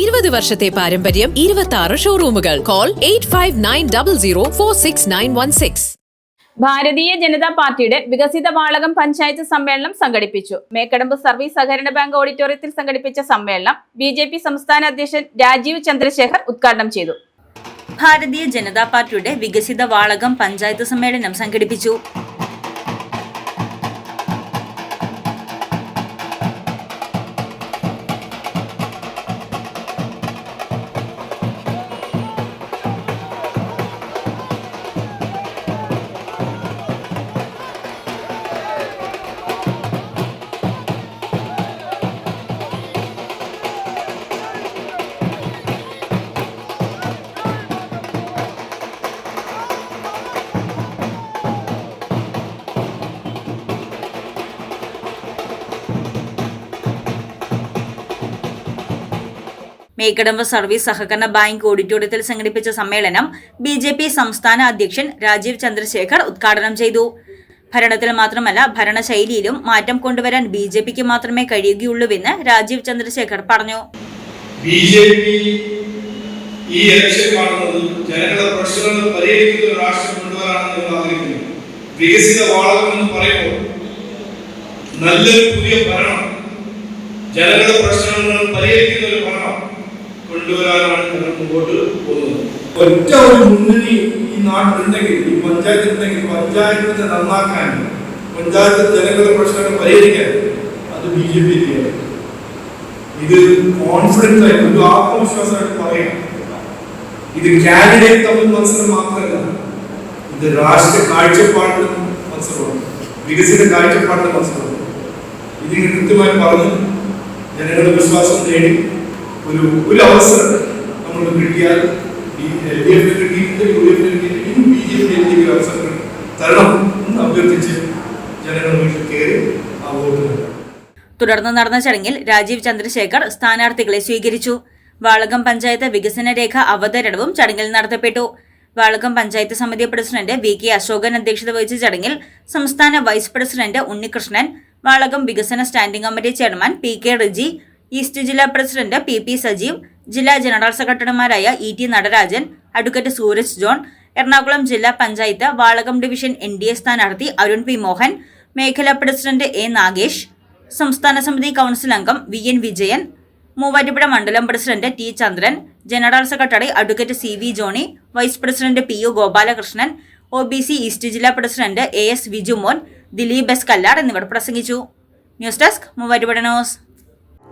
ഇരുപത് വർഷത്തെ പാരമ്പര്യം ഇരുപത്തി ആറ് ഷോറൂമുകൾ call eight five nine double zero four six nine one six Bharatiya Janata പാർട്ടിയുടെ വികസിത വാളകം പഞ്ചായത്ത് സമ്മേളനം സംഘടിപ്പിച്ചു. മേക്കടമ്പ് സർവീസ് സഹകരണ ബാങ്ക് ഓഡിറ്റോറിയത്തിൽ സംഘടിപ്പിച്ച സമ്മേളനം ബി ജെ പി സംസ്ഥാന അധ്യക്ഷൻ രാജീവ് ചന്ദ്രശേഖർ ഉദ്ഘാടനം ചെയ്തു. ഭാരതീയ ജനതാ പാർട്ടിയുടെ വികസിത വാളകം പഞ്ചായത്ത് സമ്മേളനം സംഘടിപ്പിച്ചു. മേക്കടമ്പ് സർവീസ് സഹകരണ ബാങ്ക് ഓഡിറ്റോറിയത്തിൽ സംഘടിപ്പിച്ച സമ്മേളനം ബി ജെ പി സംസ്ഥാന അധ്യക്ഷൻ രാജീവ് ചന്ദ്രശേഖർ ഉദ്ഘാടനം ചെയ്തു. ഭരണത്തിൽ മാത്രമല്ല ഭരണശൈലിയിലും മാറ്റം കൊണ്ടുവരാൻ ബി ജെ പിക്ക് മാത്രമേ കഴിയുകയുള്ളൂവെന്ന് രാജീവ് ചന്ദ്രശേഖർ പറഞ്ഞു. ബി ഈ ഇലക്ഷൻ ജനങ്ങളുടെ പ്രശ്നങ്ങൾ പരിഹരിക്കുന്ന ഒരു രാഷ്ട്രം കൊണ്ടുവരാനാണ് നിങ്ങൾ ആഗ്രഹിക്കുന്നത് വികസിത വാളകം എന്ന് പറയുമ്പോൾ നല്ലൊരു പുതിയ ഭരണം ജനങ്ങളുടെ പ്രശ്നങ്ങൾ പരിഹരിക്കുന്ന ഒരു ഭരണം കൊണ്ടുവരാനാണ് ഞങ്ങൾ മുമ്പോട്ട് പോകുന്നത്. ഒറ്റ ഒരു മുന്നണി ഈ നാട്ടിലുണ്ടെങ്കിൽ ഈ പഞ്ചായത്തിലുണ്ടെങ്കിൽ പഞ്ചായത്തിനെ നന്നാക്കാൻ പഞ്ചായത്ത് ജനങ്ങളുടെ പ്രശ്നങ്ങൾ പരിഹരിക്കാൻ അത് ബി ജെ പി ഇത് കോൺഫിഡൻസ് ആയിട്ട് ഒരു ആത്മവിശ്വാസമായിട്ട് പറയാം. ഇത് കാൻഡിഡേറ്റ് തമ്മിൽ മത്സരം മാത്രമല്ല ഇത് രാഷ്ട്രീയ കാഴ്ചപ്പാടിന് മത്സരമാണ്. വികസിത കാഴ്ചപ്പാടിന് മത്സരമാണ്. ഇതിന് കൃത്യമായി പറഞ്ഞ് ജനങ്ങളുടെ വിശ്വാസം നേടി ഒരു ഒരു അവസരം നമ്മൾ കിട്ടിയാൽ ഈ ഡി എഫിന് കിട്ടിയിട്ടുണ്ട് യു ഇനി ബി ജെ പി തരണം എന്ന് അഭ്യർത്ഥിച്ച് ജനങ്ങൾ കയറി ആ വോട്ട് തുടർന്ന് നടന്ന ചടങ്ങിൽ രാജീവ് ചന്ദ്രശേഖർ സ്ഥാനാർത്ഥികളെ സ്വീകരിച്ചു. വാളകം പഞ്ചായത്ത് വികസന രേഖ അവതരണവും ചടങ്ങിൽ നടത്തപ്പെട്ടു. വാളകം പഞ്ചായത്ത് സമിതി പ്രസിഡന്റ് വി കെ അശോകൻ അധ്യക്ഷത വഹിച്ച ചടങ്ങിൽ സംസ്ഥാന വൈസ് പ്രസിഡന്റ് ഉണ്ണികൃഷ്ണൻ വാളകം വികസന standing committee chairman P K Riji east ജില്ലാ പ്രസിഡന്റ് പി പി സജീവ് ജില്ലാ ജനറൽ സെക്രട്ടറിമാരായ E T Natarajan advocate Sooraj John Ernakulam ജില്ലാ panchayat Valakam division N D A സ്ഥാനാർത്ഥി അരുൺ പി മോഹൻ മേഖലാ പ്രസിഡന്റ് എ നാഗേഷ് സംസ്ഥാന സമിതി കൗൺസിൽ അംഗം വി എൻ വിജയൻ മൂവാറ്റുപുഴ മണ്ഡലം president T Chandran general secretary advocate C V Johny vice president P U Gopalakrishnan O B C east ജില്ലാ president A S Vijumon Dileep S Kallar എന്നിവർ പ്രസംഗിച്ചു. News desk Muvattupuzha news.